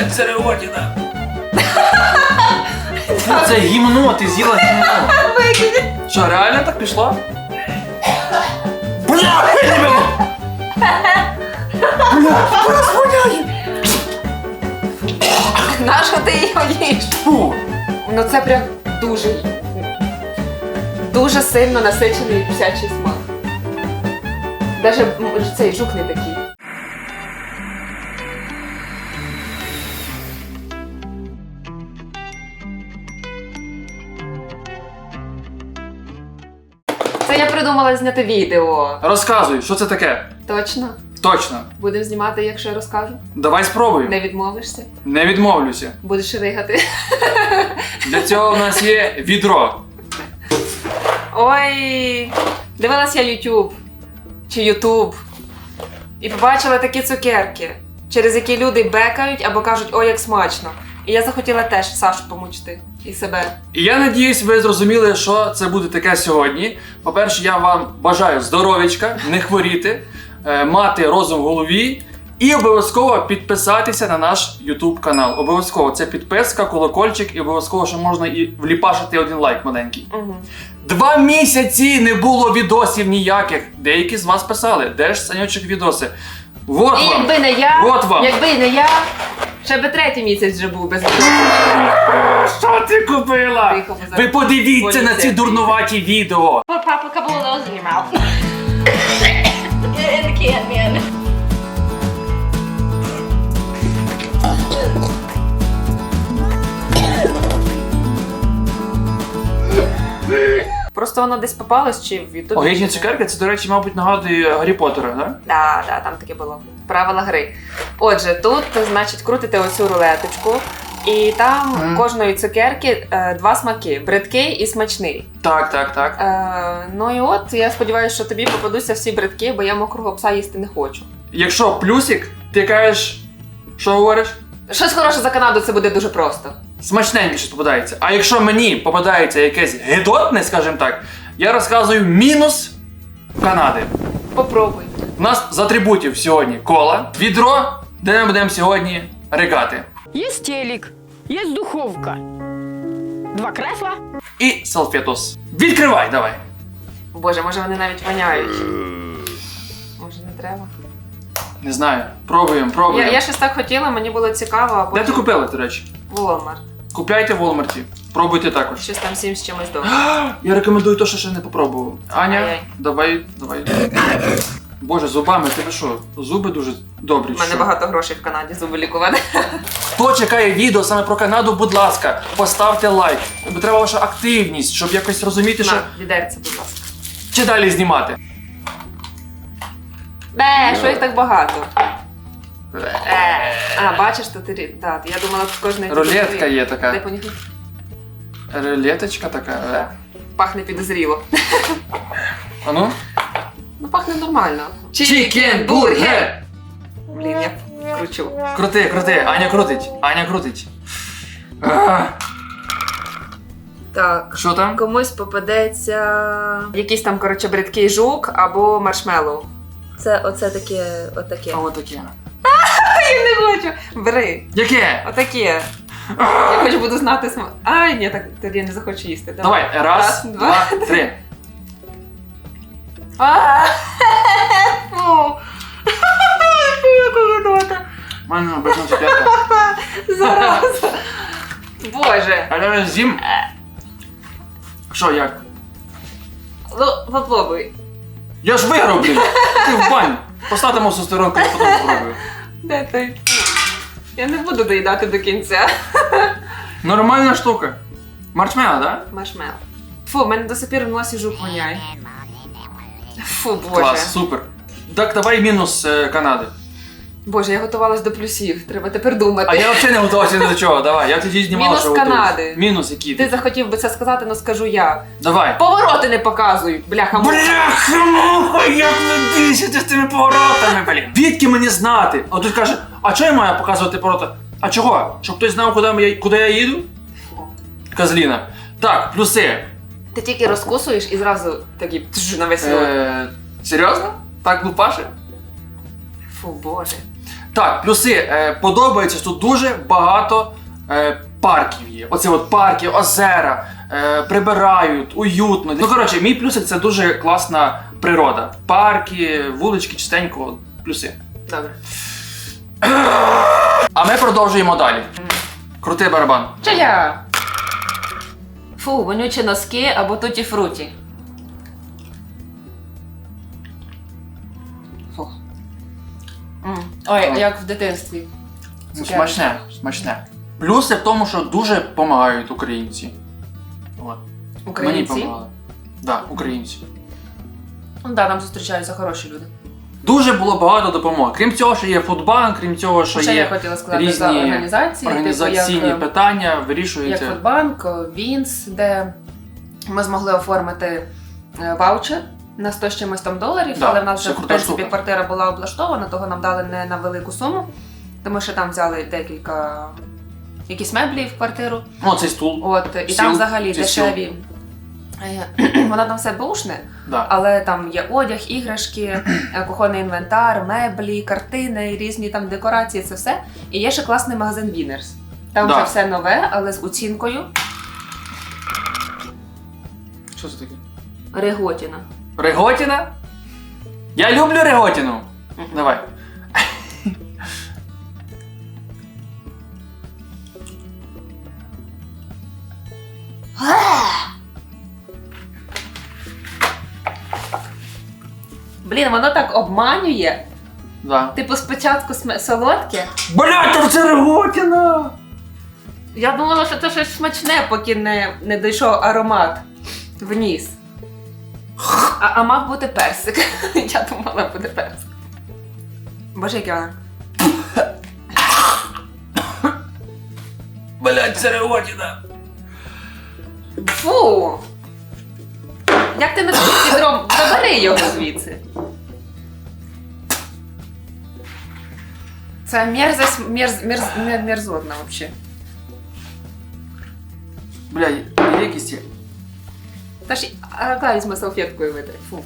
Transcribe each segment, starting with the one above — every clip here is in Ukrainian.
блядь, цереотіна. Це гімно, ти з'їла гімно. Що, реально так пішло? Бля, я не беру. Нащо ти її їш? Фу. Ну це прям дуже. Дуже сильно насичений псячий смак. Даже м, цей жук не такий. Я придумала зняти відео. Розказуй, що це таке? Точно? Точно. Будемо знімати, якщо я розкажу. Давай спробуй. Не відмовишся? Не відмовлюся. Будеш ригати. Для цього в нас є відро. Ой, дивилась я YouTube чи YouTube і побачила такі цукерки, через які люди бекають або кажуть, ой, як смачно. І я захотіла теж Сашу помучити і себе. І я надіюсь, ви зрозуміли, що це буде таке сьогодні. По-перше, я вам бажаю здоров'ячка, не хворіти, е, мати розум в голові і обов'язково підписатися на наш YouTube канал. Обов'язково це підписка, колокольчик, і обов'язково, що можна і вліпашити один лайк маленький. Угу. Два місяці не було відосів ніяких. Деякі з вас писали, де ж санючок відоси. Вот І вам. якби не я, Вот вам. якби не я, ще би третій місяць вже був без. Що ти купила? Тихо, бо зараз Ви подивіться на ці поліція. дурнуваті відео. Put pop a couple of those in your mouth. in the can, man. Просто воно десь попалось чи в Ютубі. Чи- цукерки, це, до речі, мабуть, нагадує Гаррі Поттера, так? Да, да, там таке було. Правила гри. Отже, тут, значить, крутите оцю рулеточку, і там Мгм. кожної цукерки е, два смаки: бридкий і смачний. Так, так, так. Е, ну і от я сподіваюся, що тобі попадуться всі бридки, бо я мокрого пса їсти не хочу. Якщо плюсик, ти кажеш, що говориш? Щось хороше за Канаду це буде дуже просто. Смачненьке щось попадається. А якщо мені попадається якесь гидотне, скажімо так, я розказую мінус Канади. Попробуй. У нас з атрибутів сьогодні кола, відро, де ми будемо сьогодні ригати. Есть телек, есть духовка. Два кресла. І салфетос. Відкривай, давай. Боже, може вони навіть воняють. Може не треба. Не знаю. Пробуємо, Я, пробуємо. я щось так хотіла, мені було цікаво, а Де потім ти купила, до речі? Walmart. Купляйте в Walmart. Пробуйте також. Щось там сім з чимось добре. Я рекомендую те, що ще не попробував. Аня, Ай-яй. давай, давай. Боже, зубами, ти ви що? Зуби дуже добрі. У мене що? багато грошей в Канаді зуби лікувати. Хто чекає відео саме про Канаду, будь ласка, поставте лайк. Бо треба ваша активність, щоб якось розуміти, що На, відерце, будь ласка. чи далі знімати. Бе, що їх так багато? Е. А, бачиш, то ти да, я думала, тут кожний Рулетка є така. Рулеточка така. е. Пахне підозріло. А ну? Ну, пахне нормально. Чікенбургер! Блін, я кручу. Крути, крути, Аня крутить. Аня крутить. Так. Що там? Комусь попадеться якийсь там, коротше, бридкий жук або маршмеллоу. Це оце таке, отаке. А отаке. Я не хочу. Бери. Яке? Отаке. Я хоч буду знати смак. Ай, ні, так тоді я не захочу їсти. Давай, раз, два, три. А, Фу. Фу, яка гидота. Мене обична цукерка. Зараза. Боже. А я з'їм. Що, як? Ну, попробуй. Я ж виграв, блін! Ти в баню. Поставте мою сестеронку, я потім спробую. Де той? Я не буду доїдати до кінця. Нормальна штука. Маршмеллоу, да? Маршмел. Фу, в мене до сих пір в носі жук воняє. Фу, боже. Клас, супер. Так, давай мінус е, Канади. Боже, я готувалась до плюсів. Треба тепер думати. А я взагалі не готувався до чого. Давай, я тоді знімала, Мінус що готуюсь. Канади. Мінус який Ти захотів би це сказати, але скажу я. Давай. Повороти не показують, бляха. Бляха, муха, як ви бісите з тими поворотами, блін. Відки мені знати? А тут каже, а чого я маю показувати повороти? А чого? Щоб хтось знав, куди, я, куди я їду? Козліна. Так, плюси. Ти тільки розкусуєш і зразу такі тж, на весь рот. Е, серйозно? Так лупаше? Фу, боже. Так, плюси е, подобається, що тут дуже багато е, парків є. Оце от парки, озера, е, прибирають, уютно. Ну коротше, мій плюсик це дуже класна природа. Парки, вулички, чистенько, плюси. Добре. А ми продовжуємо далі. Крутий барабан. Чи я? Фу, вонючі носки або туті фруті. Ой, як в дитинстві. Ну, Цукерки. смачне, смачне. Плюси в тому, що дуже допомагають українці. От. Мені Українці. допомагали. Так, українці. Ну да, нам зустрічаються хороші люди. Дуже було багато допомоги. Крім цього, що є фудбанк, крім цього, що Ще є я хотіла сказати різні за організації, організаційні типу, як, питання, як вирішуються. Фудбанк, Вінс, де ми змогли оформити е, ваучер на 100 з чимось там доларів, Да, але в нас вже в принципі штука. квартира була облаштована, того нам дали не на велику суму, тому що там взяли декілька якісь меблі в квартиру. Ну, цей стул. От, і Сіл, там взагалі дешеві. е, Воно там все бушне, Да. але там є одяг, іграшки, е, кухонний інвентар, меблі, картини, різні там декорації, це все. І є ще класний магазин Winners. Там Да. вже все нове, але з оцінкою Що це таке? Реготіна. Реготіна? Я люблю Реготіну. Давай. Блін, воно так обманює. Да. Типу, спочатку сме- солодке. Блять, там це Реготіна! Я думала, що це щось смачне, поки не, не дійшов аромат в ніс. А, а мав бути персик. Я думала, буде персик. Боже, яке воно. Блять, це Реготіна! Фу! Як ти не таким відром? Забери його звідси. Це мерзость, мерз, мерз, мер- мерзотна взагалі. Бля, є якісь є. Та ж а візьме салфеткою витри. Фу.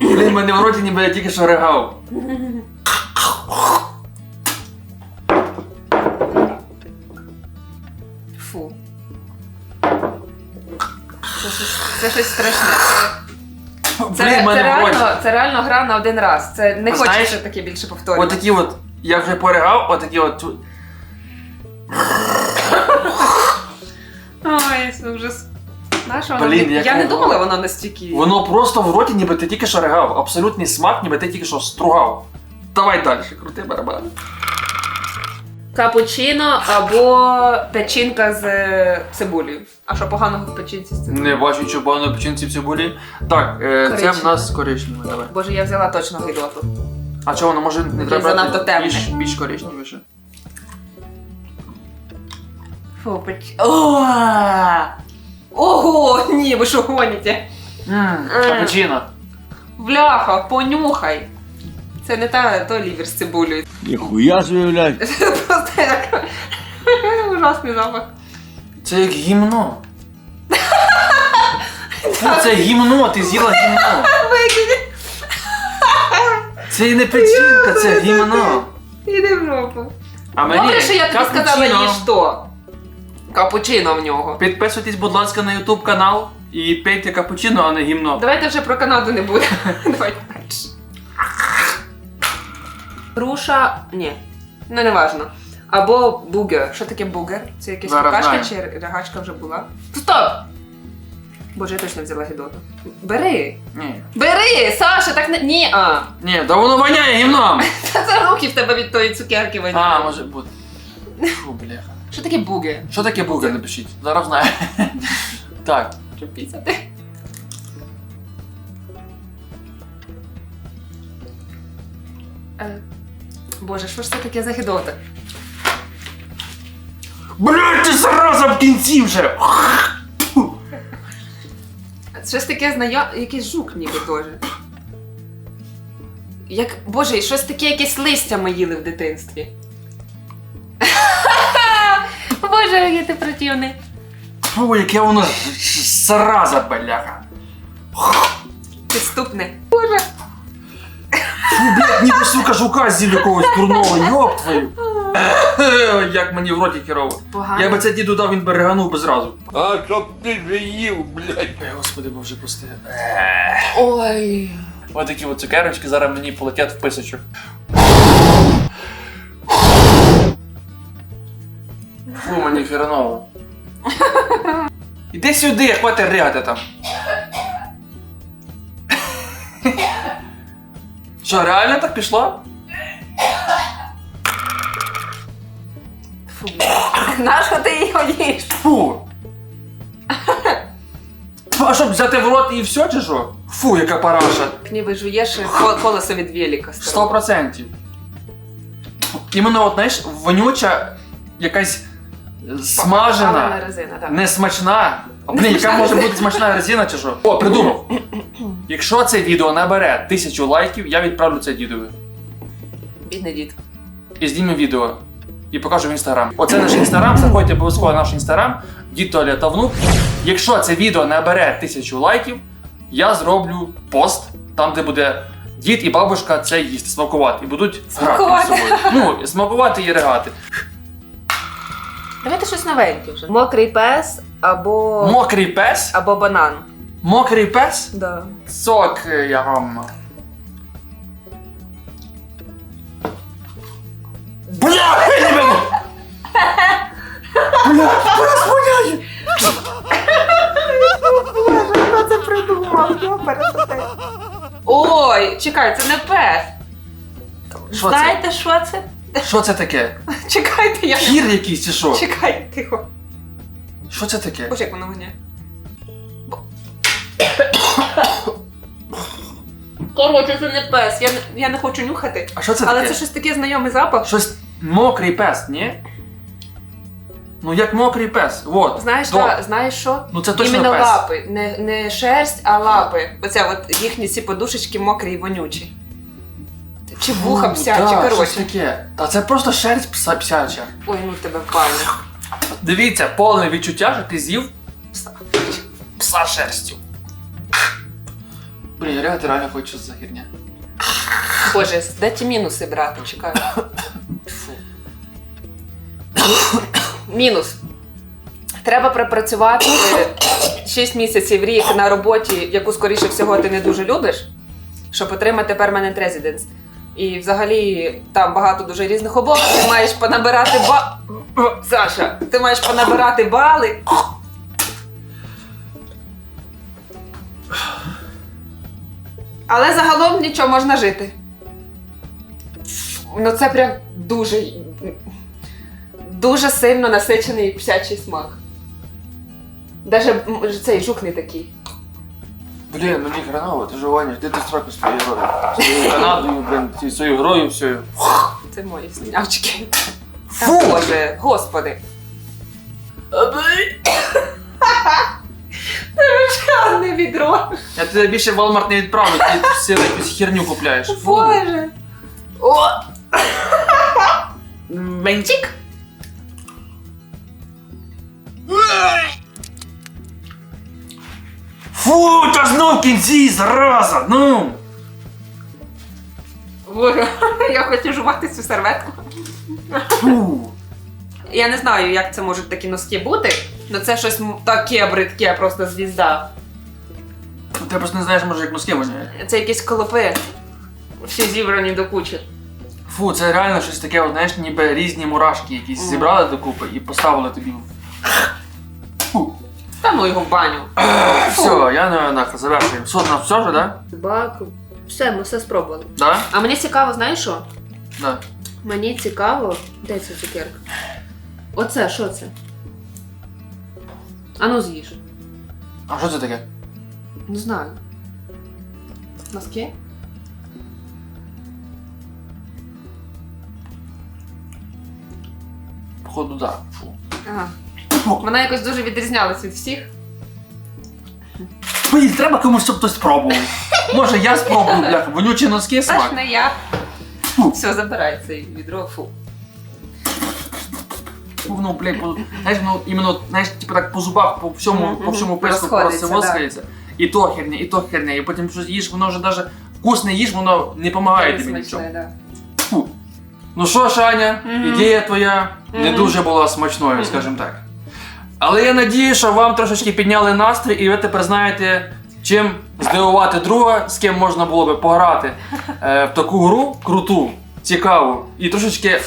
Блін, мене в роті ніби я тільки що ригав. Фу. Це щось, це щось страшне. Це, Блін, це, мене в роті. реально, це реально гра на один раз. Це не А хочеться знаєш, таке більше повторювати. Отакі от, я вже поригав, отакі от. Ой, це ужас. Знаєш, воно Блін, не- як я не воно- думала, воно настільки. Воно просто в роті, ніби ти тільки що ригав. Абсолютний смак, ніби ти тільки що стругав. Давай далі, крути барабан. Капучино або печінка з е, цибулею. А що поганого в печінці з цибулею? Не бачу нічого поганого печінці в цибулі. Так, е, це в Коричневе. нас коричневе, давай. Боже, я взяла точно гидоту. А чого воно може не треба занадто темний. більш, більш коричневіше? Фу, печ... О! Ого, ні, ви що гоніте? Е. капучино. Бляха, понюхай. Це не та то лівер з цибулею. Ніхуя собі, блядь. Просто як ужасний запах. Це як гімно. Фу, це гімно, ти з'їла гімно. Це і не печінка, це гімно. Іди в жопу. А мені Добре, що я тобі сказала їж то. Капучино в нього. Підписуйтесь, будь ласка, на YouTube канал і пейте капучино, а не гімно. Давайте вже про Канаду не буде. Давайте далі. Руша. Ні. Ну не важно. Або бугер. Що таке бугер? Це якась Зараз какашка чи рягачка вже була? Стоп! Боже, я точно взяла гідоту. Бери! Ні. Бери! Саша, так не. Ні, а! Ні, да воно воняє гімном. Та це руки в тебе від тої цукерки воняють. А, може бути. Фу, бляха. Що таке бугер? Що таке бугер, напишіть. Зараз знаю. Так. Що пісяти? Е, Боже, що ж це таке за гидота? Блять, ти зараза в кінці вже! Щось таке знайом... якийсь жук ніби теж. Як. Боже, і щось таке якесь листя ми їли в дитинстві. Боже, який ти противний. Фу, яке воно зараза, бляха. Підступне. Боже. Фу, блядь, ніби, сука, жука з'їв якогось дурного, йоп твою. Як мені в роті. Погано. Я би це діду дав, він би риганув би зразу. А щоб ти же їв, блядь. Ой, Господи, боже, прости. Ой. Ось такі от цукерочки зараз мені полетять в писочок. Фу, мені хреново. Іди сюди, хватить ригати там. Що, реально так пішло? Фу. Нащо ти її їш? Фу. Фу, А щоб взяти в рот і все, чи що? Фу, яка параша. Ніби жуєш ко- колесо від велика. Сто процентів. Іменно, от, знаєш, вонюча, якась смажена, резина, так. не смачна. Не яка може бути смачна резина чи що? О, придумав. Якщо це відео набере тисячу лайків, я відправлю це дідові. Бідний дід. І зніму відео. І покажу в інстаграм. Оце наш інстаграм, заходьте обов'язково на наш інстаграм, дід Толя та внук. Якщо це відео набере тисячу лайків, я зроблю пост, там, де буде дід і бабушка це їсти, смакувати. І будуть грати між собою. Ну, смакувати і ригати. Давайте щось новеньке вже. Мокрий пес або. Мокрий пес, або банан. мокрий пес, Да. сок. Бля, я можу! Бля, воняє! Хто це придумав? Ой, чекай, це не пес. Що це? Знаєте, що це? Що це таке? Чекайте, я не. Хір якийсь чи що? Чекай, тихо. Що це таке? Боже, як воно воняє. Коротше, це не пес. Я не, я не хочу нюхати. А що це Але таке? це щось такий знайомий запах. Щось мокрий пес, ні? Ну як мокрий пес. Вот. Знаєш, та, знаєш що? Ну це точно Іменно пес. лапи. Не, не шерсть, а лапи. Оце от їхні ці подушечки мокрі і вонючі. Чи вуха псячі, да, Щось коротше. таке. Та це просто шерсть пса псяча. Ой, ну тебе впали. Дивіться, повне відчуття, що ти з'їв пса, пса шерстю. Блін, я реально- реально хочу за херня. Боже, де ті мінуси брати? Чекай. Фу. Мінус. Треба пропрацювати 6 місяців рік на роботі, яку, скоріше всього, ти не дуже любиш, щоб отримати permanent residence. І взагалі там багато дуже різних умов. Ти маєш понабирати ба. Саша, ти маєш понабирати бали. Але загалом нічого можна жити. Ну це прям дуже. Дуже сильно насичений псячий смак. Даже цей жук не такий. Блін, мені хреново, ти ж гониш, де ти строки своєю грою? Своєю Канадою, блін, своєю грою всею. Це мої снявчики. Фу! Та Боже, господи. Це шкарне відро. Я тебе більше в Walmart не відправлю, ти все якусь херню купляєш. Фу. Боже. О! Ментик? Фу, та знов в кінці, зараза, ну! Боже, я хочу жувати цю серветку. Фу. Я не знаю, як це можуть такі носки бути, але це щось таке бридке, просто звізда. Ти просто не знаєш, може, як носки воняє. Це якісь колопи. Всі зібрані до кучі. Фу, це реально щось таке, от, знаєш, ніби різні мурашки якісь зібрали докупи і поставили тобі. Фу. Та ну його в баню. Все, я не нахуй, завершуємо. На все вже, да? Собаку. Все, ми все спробували. Да? А мені цікаво, знаєш що? Да. Мені цікаво. Де ця цукерка? Оце, що це? Ану з'їж. А що це таке? Не знаю. Носки? Походу, да. Фу. Ага. Вона якось дуже відрізнялась від всіх. Блін, треба комусь, щоб хтось спробував. Може, я спробую, бляха, вонючі носки ж смак. не я. Фу. Все, забирай цей відро, фу. Фу, Воно, блядь, по, знаєш, воно іменно, знаєш, типу так по зубах, по всьому, Мгм, по всьому мгм. писку Розходиться, просто воскається. І то херня, і то херня, і потім щось їш, воно вже навіть вкусне їж, воно не допомагає тобі Смачне, нічого. да. Фу. Ну що, Шаня, Мгм. ідея твоя не Мгм. дуже була смачною, Мгм. скажімо так. Але я надію, що вам трошечки підняли настрій, і ви тепер знаєте, чим здивувати друга, з ким можна було би пограти е, в таку гру круту, цікаву і трошечки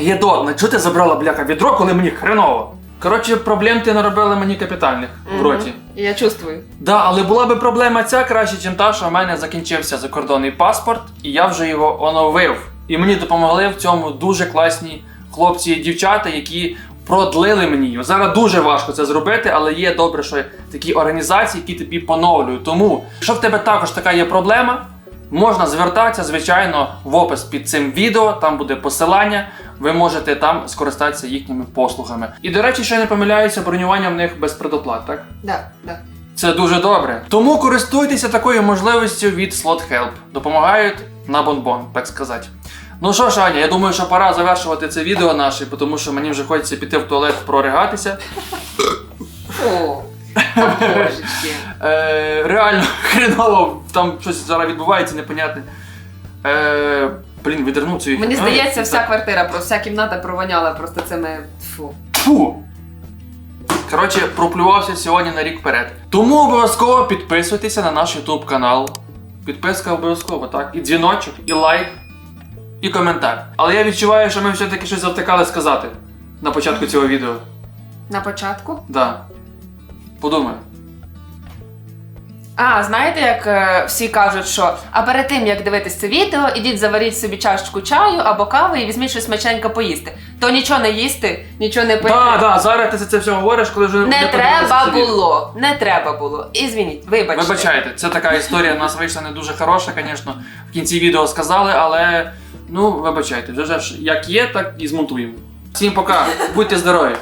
єдотно. Чого ти забрала бляха відро, коли мені хреново? Коротше, проблем ти наробила мені капітальних в роті. Я чувствую. Да, але була би проблема ця краще, ніж та, що в мене закінчився закордонний паспорт, і я вже його оновив. І мені допомогли в цьому дуже класні хлопці і дівчата, які продлили мені його. Зараз дуже важко це зробити, але є добре, що є такі організації, які тобі поновлюють. Тому, якщо в тебе також така є проблема, можна звертатися, звичайно, в опис під цим відео, там буде посилання. Ви можете там скористатися їхніми послугами. І до речі, ще не помиляюся, бронювання в них без предоплат, так? Да, да. Це дуже добре. Тому користуйтеся такою можливістю від Slot Help. Допомагають на бонбон, так сказати. Ну що ж, Аня, я думаю, що пора завершувати це відео наше, тому що мені вже хочеться піти в туалет проригатися. О, божечки. Е, реально хреново, там щось зараз відбувається, непонятне. Е, блін, відвернув цю Мені здається, вся квартира, про- вся кімната провоняла просто цими. Фу. Фу. Коротше, проплювався сьогодні на рік вперед. Тому обов'язково підписуйтеся на наш YouTube канал. Підписка обов'язково, так? І дзвіночок, і лайк, і коментар. Але я відчуваю, що ми все-таки щось завтикали сказати на початку цього відео. На початку. Да. Подумай. А, знаєте, як е, всі кажуть, що а перед тим як дивитись це відео, ідіть заваріть собі чашечку чаю або кави і візьміть щось смачненько поїсти. То нічого не їсти, нічого не пити. Так, так, зараз ти це- це все говориш, коли вже Не подивилися треба це відео. було, не треба було. І звініть, вибачте. Вибачайте, це така історія у нас вийшла не дуже хороша, звісно. В кінці відео сказали, але ну, вибачайте, вже ж як є, так і змонтуємо. Всім пока, будьте здорові!